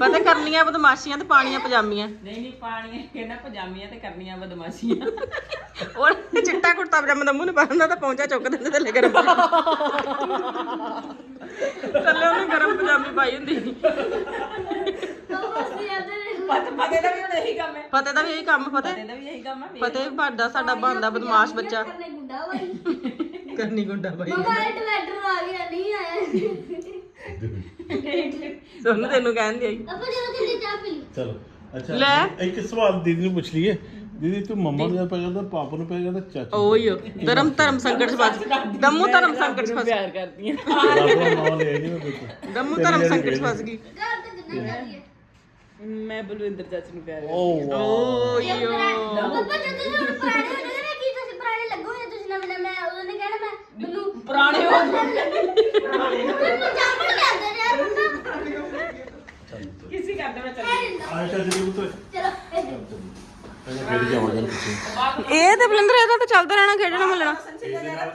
[SPEAKER 1] ਪਤਾ ਕਰਨੀਆਂ ਬਦਮਾਸ਼ੀਆਂ ਤੇ ਪਾਣੀਆਂ ਪਜਾਮੀਆਂ।
[SPEAKER 3] ਨਹੀਂ ਨਹੀਂ ਪਾਣੀਆਂ ਕਹਿੰਦਾ ਪਜਾਮੀਆਂ ਤੇ ਕਰਨੀਆਂ ਬਦਮਾਸ਼ੀਆਂ।
[SPEAKER 1] ਉਹ ਚਿੱਟਾ ਕੁੜਤਾ ਪਜਾਮਾ ਦਾ ਮੂੰਹ ਨੀ ਪਾਉਂਦਾ ਤਾਂ ਪਹੁੰਚਾ ਚੁੱਕ ਦਿੰਦੇ ਥੱਲੇ ਗਰਮ ਥੱਲੇ ਉਹਨੇ ਗਰਮ ਪਜਾਮੀ ਪਾਈ ਹੁੰਦੀ
[SPEAKER 5] ਆਦੇ
[SPEAKER 3] ਪਤ ਪਤੇ ਦਾ ਵੀ ਹੁਣ ਇਹੀ ਕੰਮ ਹੈ।
[SPEAKER 1] ਫਤਿਹ ਦਾ ਵੀ ਇਹੀ ਕੰਮ
[SPEAKER 3] ਪਤੇ।
[SPEAKER 1] ਫਤਿਹ
[SPEAKER 3] ਦਾ ਵੀ ਇਹੀ ਕੰਮ ਹੈ।
[SPEAKER 1] ਫਤਿਹ ਭਾਡਾ ਸਾਡਾ ਬਣਦਾ ਬਦਮਾਸ਼ ਬੱਚਾ।
[SPEAKER 5] ਕਰਨੇ ਗੁੰਡਾ ਵਾਲੀ
[SPEAKER 1] ਕਰਨੀ ਗੁੰਡਾ ਬਾਈ।
[SPEAKER 5] ਇਹ ਲੈਟਰ ਆ ਗਿਆ ਨਹੀਂ ਆਇਆ।
[SPEAKER 1] ਸੋਨੂੰ ਤੈਨੂੰ ਕਹਿੰਦੀ ਆਈ
[SPEAKER 5] ਆਪਾਂ ਜਦੋਂ ਕਿੰਨੀ ਚਾਹ ਪੀ ਲਈ।
[SPEAKER 6] ਚਲੋ ਅੱਛਾ
[SPEAKER 1] ਲੈ।
[SPEAKER 6] ਇੱਕ ਸਵਾਲ ਦੀਦੀ ਨੂੰ ਪੁੱਛ ਲਈਏ। ਦੀਦੀ ਤੂੰ ਮੰਮਾ ਨੂੰ ਪੈ ਜਾਂਦਾ ਪਾਪਾ ਨੂੰ ਪੈ ਜਾਂਦਾ ਚਾਚੂ
[SPEAKER 1] ਓਯੋ ਧਰਮ ਧਰਮ ਸੰਕਟ ਚ ਫਸ ਦਮੂ ਧਰਮ ਸੰਕਟ ਚ ਫਸ
[SPEAKER 3] ਪਿਆਰ ਕਰਦੀ ਆ
[SPEAKER 6] ਆਪਣਾ ਨਾਮ ਲੈ ਨਹੀਂ ਮੈਂ ਪੁੱਛ
[SPEAKER 1] ਦਮੂ ਧਰਮ ਸੰਕਟ ਚ ਫਸ ਗਈ।
[SPEAKER 5] ਘਰ ਤੇ ਕਿੰਨਾ ਕਰੀਏ
[SPEAKER 3] ਮੈਂ ਬਲਵਿੰਦਰ ਚਾਚੀ ਨੂੰ ਪਿਆਰ
[SPEAKER 6] ਓ ਵਾਹ।
[SPEAKER 1] ਓਯੋ
[SPEAKER 5] ਪਾਪਾ ਜਦੋਂ ਤੁਸੀਂ ਹੁਣ ਪੁਰਾਣੇ ਹੋ ਜਾਓਗੇ ਨਾ ਕੀ ਤੁਸੀਂ ਪੁਰਾਣੇ ਲੱਗੋਗੇ ਤੁਸੀਂ ਨਵੇਂ ਨਵੇਂ ਮੈਂ ਉਦੋਂ ਨੇ ਕਹਿਣਾ ਮੈਂ ਮੈਨੂੰ
[SPEAKER 3] ਪੁਰਾਣੇ ਹੋ
[SPEAKER 5] ਮੈਨੂੰ ਜਾਪਣ ਕਰਦੇ ਨੇ ਯਾਰ ਮੁੰਡਾ
[SPEAKER 3] ਕਿਸੇ ਕਰਦੇ ਮੈਂ ਚੱਲੀ।
[SPEAKER 6] ਆਇਸ਼ਾ ਜੀ ਨੂੰ ਤਾਂ
[SPEAKER 5] ਚਲੋ ਇੱਧਰ
[SPEAKER 6] ਫੇਰ ਜਾਵਾਂਗੇ ਪਿੱਛੇ।
[SPEAKER 1] ਇਹ ਤੇ ਬਲਿੰਦਰ ਇਹਦਾ ਤਾਂ ਚੱਲਦਾ ਰਹਿਣਾ ਖੇਡਣਾ ਮਿਲਣਾ।
[SPEAKER 6] ਇਹਦੇ ਨਾਲ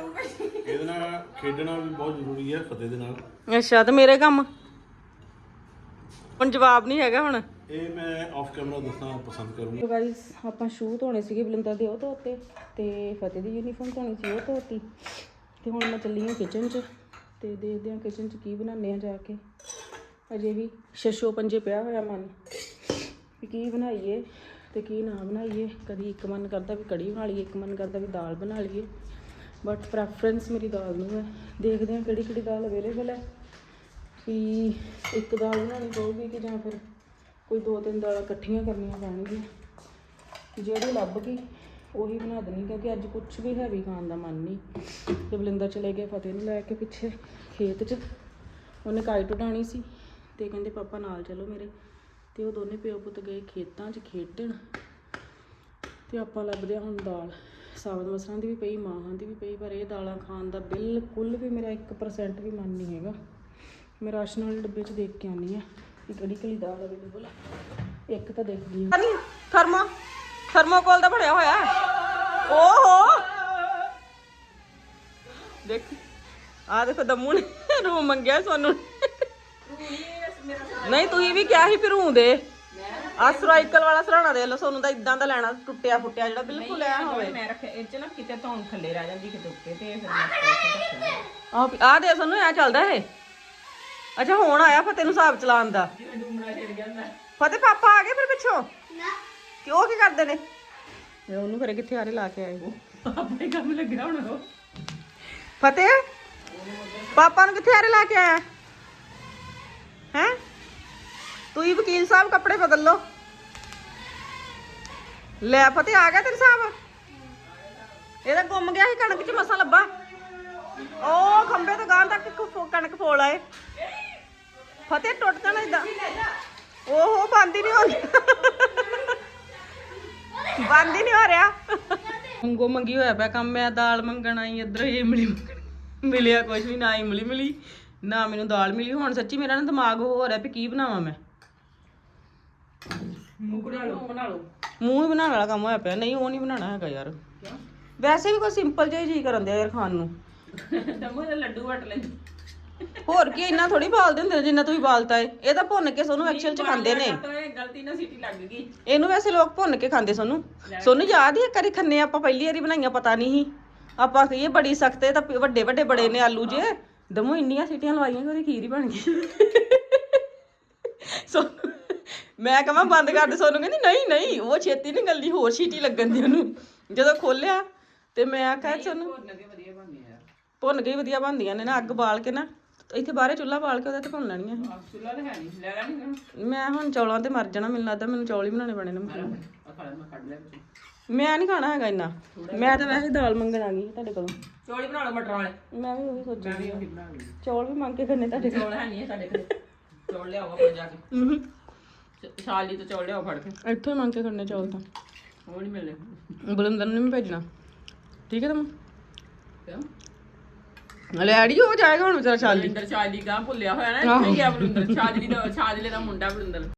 [SPEAKER 6] ਇਹਦੇ ਨਾਲ ਖੇਡਣਾ ਵੀ ਬਹੁਤ ਜ਼ਰੂਰੀ ਹੈ ਫਤਿਹ ਦੇ ਨਾਲ।
[SPEAKER 1] ਅੱਛਾ ਤੇ ਮੇਰੇ ਕੰਮ? ਹੁਣ ਜਵਾਬ ਨਹੀਂ ਹੈਗਾ ਹੁਣ।
[SPEAKER 6] ਇਹ ਮੈਂ ਆਫ ਕੈਮਰਾ ਦੱਸਣਾ ਪਸੰਦ ਕਰੂੰਗਾ।
[SPEAKER 1] ਗਾਇਸ ਆਪਾਂ ਸ਼ੂ ਧੋਣੇ ਸੀਗੇ ਬਲਿੰਦਰ ਦੇ ਉਹ ਧੋਤੇ ਤੇ ਫਤਿਹ ਦੀ ਯੂਨੀਫਾਰਮ ਧੋਣੀ ਸੀ ਉਹ ਧੋਤੀ। ਤੇ ਹੁਣ ਮੈਂ ਚੱਲੀ ਹਾਂ ਕਿਚਨ 'ਚ ਤੇ ਦੇਖਦੇ ਹਾਂ ਕਿਚਨ 'ਚ ਕੀ ਬਣਾਉਂਦੇ ਆ ਜਾ ਕੇ। ਅਜੇ ਵੀ ਛੱਛੋ ਪੰਜੇ ਪਿਆ ਹੋਇਆ ਮਨ ਵੀ ਕੀ ਬਣਾਈਏ ਤੇ ਕੀ ਨਾ ਬਣਾਈਏ। ਕਦੀ ਇੱਕ ਮਨ ਕਰਦਾ ਵੀ ਕੜੀ ਬਣਾ ਲਈਏ, ਇੱਕ ਮਨ ਕਰਦਾ ਵੀ ਦਾਲ ਬਣਾ ਲਈਏ। ਬਟ ਪ੍ਰੈਫਰੈਂਸ ਮੇਰੀ ਦਾਲ ਨੂੰ ਹੈ। ਦੇਖਦੇ ਹਾਂ ਕਿਹੜੀ ਕਿਹੜੀ ਦਾਲ ਅਵੇਲੇਬਲ ਹੈ। ਵੀ ਇੱਕ ਦਾਲ ਬਣਾਉਣੀ ਪਊਗੀ ਕਿ ਜਾਂ ਫਿਰ ਕੋਈ ਦੋ ਤਿੰਨ ਦਾਲਾਂ ਇਕੱਠੀਆਂ ਕਰਨੀਆਂ ਪੈਣਗੀਆਂ। ਜਿਹੜੀ ਲੱਭ ਗਈ। ਉਹੀ ਬਣਾ ਦੇਣੀ ਕਿਉਂਕਿ ਅੱਜ ਕੁਝ ਵੀ ਹੈਵੀ ਖਾਣ ਦਾ ਮਨ ਨਹੀਂ। ਤੇ ਬਲਿੰਦਰ ਚਲੇ ਗਏ ਫਤਿਹ ਨੂੰ ਲੈ ਕੇ ਪਿੱਛੇ ਖੇਤ 'ਚ। ਉਹਨੇ ਕਾਈਟ ਉਡਾਣੀ ਸੀ ਤੇ ਕਹਿੰਦੇ, ਪਾਪਾ ਨਾਲ ਚਲੋ ਮੇਰੇ। ਤੇ ਉਹ ਦੋਨੇ ਪਿਓ ਪੁੱਤ ਗਏ ਖੇਤਾਂ 'ਚ ਖੇਡਣ। ਤੇ ਆਪਾਂ ਲੱਭਦੇ ਹਾਂ ਹੁਣ ਦਾਲ। ਸਾਬਤ ਮਸਰਾਂ ਦੀ ਵੀ ਪਈ, ਮਾਹਾਂ ਦੀ ਵੀ ਪਈ, ਪਰ ਇਹ ਦਾਲਾਂ ਖਾਣ ਦਾ ਬਿਲਕੁਲ ਵੀ ਮੇਰਾ 1% ਵੀ ਮਨ ਨਹੀਂ ਹੈਗਾ। ਮੈਂ ਰਾਸ਼ਨ ਵਾਲੇ ਡੱਬੇ 'ਚ ਦੇਖ ਕੇ ਆਉਣੀ ਆ ਕਿ ਕਿਹੜੀ ਕਿਹੜੀ ਦਾਲ ਅਵੇਲੇਬਲ ਹੈ ਇੱਕ ਤਾਂ ਦੇਖਦੀ ਹਾਂ। ਥਰਮੋ? ਥਰਮੋਕੋਲ ਦਾ ਬਣਿਆ ਹੋਇਆ। ਓਹੋ। ਦੇਖ ਆ ਦੇਖੋ ਦਮੂ ਨੇ ਰੂ ਮੰਗਿਆ ਸੋਨੂੰ ਨਹੀਂ ਤੁਸੀਂ ਵੀ ਕਿਹਾ ਸੀ ਫਿਰ ਰੂ ਦੇ। ਆ ਸਰਾਈਕਲ ਵਾਲਾ ਸਰਾਣਾ ਦੇ ਲੋ ਸੋਨੂੰ ਦਾ ਇਦਾਂ ਦਾ ਲੈਣਾ ਟੁੱਟਿਆ ਫੁੱਟਿਆ ਜਿਹੜਾ ਬਿਲਕੁਲ ਐ ਹੋਵੇ।
[SPEAKER 3] ਮੈਂ ਰੱਖਿਆ ਇਹ ਚ ਨਾ ਕਿਤੇ ਧੌਣ ਥੱਲੇ ਰਹਿ ਜਾਂਦੀ ਕਿਤੇ ਉੱਤੇ ਤੇ ਫਿਰ
[SPEAKER 1] ਆ ਆ ਦੇ ਸੋਨੂੰ ਐ ਚੱਲਦਾ ਇਹ। ਅੱਛਾ ਹੁਣ ਆਇਆ ਫਤਿਹ ਨੂੰ ਹਿਸਾਬ ਚਲਾਉਣ ਦਾ। ਫਤਿਹ ਪਾਪਾ ਆ ਗਏ ਫਿਰ ਪਿੱਛੋਂ?
[SPEAKER 5] ਨਾ।
[SPEAKER 1] ਕਿ ਉਹ ਕੀ ਕਰਦੇ ਨੇ? ਇਹ ਉਹਨੂੰ ਘਰੇ ਕਿੱਥੇ ਆਰੇ ਲਾ ਕੇ ਆਏ
[SPEAKER 3] ਆਪਣੇ ਕੰਮ ਲੱਗਿਆ ਹੁਣ ਉਹ।
[SPEAKER 1] ਫਤਿਹ ਪਾਪਾ ਨੂੰ ਕਿੱਥੇ ਆਰੇ ਲਾ ਕੇ ਆਇਆ? ਹੈ? ਤੂੰ ਹੀ ਵਕੀਲ ਸਾਹਿਬ ਕੱਪੜੇ ਬਦਲ ਲੋ ਲੈ ਫਤਿਹ ਆ ਗਿਆ ਤੇਰੇ ਸਾਹਿਬ ਇਹਦਾ ਗੁੰਮ ਗਿਆ ਸੀ ਕਣਕ ਚ ਮਸਾਂ ਲੱਭਾ। ਉਹ ਖੰਬੇ ਤੋਂ ਗਾਂ ਤੱਕ ਕਣਕ ਫੋਲ ਆਏ। ਫਤਿਹ ਟੁੱਟ ਜਾਣਾ ਇਦਾਂ ਓਹੋ ਬੰਦ ਹੀ ਨਹੀਂ ਹੋ ਰਿਹਾ ਬੰਦ ਹੀ ਨਹੀਂ ਹੋ ਰਿਹਾ। ਮੰਗੋ ਮੰਗੀ ਹੋਇਆ ਪਿਆ ਕੰਮ ਮੈਂ ਦਾਲ ਮੰਗਣ ਆਈ ਇੱਧਰ ਇਹ ਮਿਲੀ ਮਿਲਿਆ ਕੁਝ ਵੀ ਨਾ ਇਮਲੀ ਮਿਲੀ ਨਾ ਮੈਨੂੰ ਦਾਲ ਮਿਲੀ। ਹੁਣ ਸੱਚੀ ਮੇਰਾ ਨਾ ਦਿਮਾਗ ਹੋ ਰਿਹਾ ਵੀ ਕੀ ਬਣਾਵਾਂ ਮੈਂ।
[SPEAKER 3] ਮੂੰਹ ਬਣਾ ਲਓ ਬਣਾ ਲਓ।
[SPEAKER 1] ਮੂੰਹ ਹੀ ਬਣਾਉਣ ਵਾਲਾ ਕੰਮ ਹੋਇਆ ਪਿਆ। ਨਹੀਂ ਉਹ ਨਹੀਂ ਬਣਾਉਣਾ ਹੈਗਾ ਯਾਰ। ਵੈਸੇ ਵੀ ਕੋਈ ਸਿੰਪਲ ਜਿਹਾ ਹੀ ਜੀ ਕਰਨ ਦਿਆ ਯਾਰ ਖਾਣ ਨੂੰ।
[SPEAKER 3] ਦਮੋ ਦੇ ਲੱਡੂ ਵਟ ਲੈ।
[SPEAKER 1] ਹੋਰ ਕੀ ਇੰਨਾ ਥੋੜੀ ਬਾਲਦੇ ਹੁੰਦੇ ਨੇ ਜਿੰਨਾ ਤੁਸੀਂ ਬਾਲਤਾ ਏ। ਇਹ ਤਾਂ ਭੁੰਨ ਕੇ ਸੋਨੂੰ ਐਕਚੁਅਲ ਚ ਖਾਂਦੇ ਨੇ।
[SPEAKER 3] ਤਾਂ ਇਹ ਗਲਤੀ ਨਾਲ ਸੀਟੀ ਲੱਗ ਗਈ।
[SPEAKER 1] ਇਹਨੂੰ ਵੈਸੇ ਲੋਕ ਭੁੰਨ ਕੇ ਖਾਂਦੇ ਸੋਨੂੰ। ਸੋਨੂੰ ਯਾਦ ਹੀ ਕਰੀ ਖੰਨੇ ਆਪਾਂ ਪਹਿਲੀ ਵਾਰੀ ਬਣਾਈਆਂ ਪਤਾ ਨਹੀਂ ਸੀ। ਆਪਾਂ ਕਹੀਏ ਬੜੀ ਸਖਤ ਤਾਂ ਵੱਡੇ ਵੱਡੇ ਬੜੇ ਨੇ ਆਲੂ ਜੇ। ਦਮੋ ਇੰਨੀਆਂ ਸੀਟੀਆਂ ਲਵਾਈਆਂ ਕਿ ਉਹਦੀ ਖੀਰ ਹੀ ਬਣ ਗਈ। ਸੋ ਮੈਂ ਕਹਾਂ ਬੰਦ ਕਰ ਦੇ ਸੋਨੂੰ ਕਹਿੰਦੀ ਨਹੀਂ ਨਹੀਂ ਉਹ ਛੇਤੀ ਨਹੀਂ ਗੱਲੀ ਹੋਰ ਸੀਟੀ ਲੱਗਣ ਦੀ ਉਹਨੂੰ। ਜਦੋਂ ਖੋਲਿਆ ਤੇ ਮੈਂ
[SPEAKER 3] ਬਣ ਗਿਆ
[SPEAKER 1] ਭੁੰਨ ਕੇ ਵਧੀਆ ਬਣਦੀਆਂ ਨੇ ਨਾ ਅੱਗ ਬਾਲ ਕੇ ਨਾ। ਇੱਥੇ ਬਾਹਰੇ ਚੁੱਲ੍ਹਾ ਬਾਲ ਕੇ ਉਹਦੇ ਤੇ ਭੁੰਨ ਲੈਣੀਆਂ ਸੀ।
[SPEAKER 3] ਆ ਚੁੱਲਾ ਤਾਂ ਹੈ ਨਹੀਂ ਲੈ ਲੈਣੀ ਨਾ
[SPEAKER 1] ਮੈਂ ਹੁਣ ਚੌਲਾਂ ਤੇ ਮਰ ਜਾਣਾ ਮੈਨੂੰ ਲੱਗਦਾ ਮੈਨੂੰ ਚੌਲ ਹੀ ਬਣਾਉਣੇ ਪੈਣੇ ਨੇ
[SPEAKER 3] ਆ ਖਾ ਲੈ ਮੈਂ ਕੱਢ ਲਿਆ ਵਿੱਚ।
[SPEAKER 1] ਮੈਂ ਨਹੀਂ ਖਾਣਾ ਹੈਗਾ ਇੰਨਾ। ਮੈਂ ਤਾਂ ਵੈਸੇ ਦਾਲ ਮੰਗਣ ਆ ਗਈ ਸੀ ਤੁਹਾਡੇ ਕੋਲੋਂ।
[SPEAKER 3] ਚੌਲੀ ਬਣਾ ਲਓ ਮਟਰਾਂ ਵਾਲੇ।
[SPEAKER 1] ਮੈਂ ਵੀ ਉਹੀ ਸੋਚਿਆ
[SPEAKER 3] ਵੀ ਉਹੀ ਬਣਾ ਲਈ
[SPEAKER 1] ਚੌਲ ਵੀ ਮੰਗ ਕੇ ਖਾਣੇ ਤੁਹਾਡੇ ਕੋਲ।
[SPEAKER 3] ਚੌਲ ਹੈ ਨਹੀਂ ਸਾਡੇ ਕੋਲ। ਚੌਲ ਲਿਆਓ ਆਪਾਂ ਜਾ ਕੇ।
[SPEAKER 1] ਹੂੰ
[SPEAKER 3] ਚ- ਸ਼ਾਲੀ ਤੋਂ ਚੌਲ ਲਿਆਓ ਫੜ ਕੇ।
[SPEAKER 1] ਇੱਥੋਂ ਹੀ ਮੰਗ ਕੇ ਖਾਣੇ ਚੌਲ ਤਾਂ।
[SPEAKER 3] ਉਹ ਨਹੀਂ ਮਿਲਨੇ
[SPEAKER 1] ਬਲਿੰਦਰ ਨੂੰ ਨਹੀਂ ਭੇਜਣਾ। ਠੀਕ ਹੈ ਤੁਮ
[SPEAKER 3] ਕਿਉਂ?
[SPEAKER 1] ਲੈ ਆੜੀ ਹੋ ਜਾਏਗਾ ਹੁਣ ਵਿਚਾਰਾ ਚਾਲੀ
[SPEAKER 3] ਬਲਿੰਦਰ ਸ਼ਾਲੀ ਗਾਂ ਭੁੱਲਿਆ ਹੋਇਆ ਨਾ, ਇੱਥੇ ਹੀ ਗਿਆ ਬਲਿੰਦਰ ਸ਼ਾਦਲੀ ਦਾ ਸ਼ਾਦਲੇ ਦਾ ਮੁੰਡਾ ਬਲਿੰਦਰ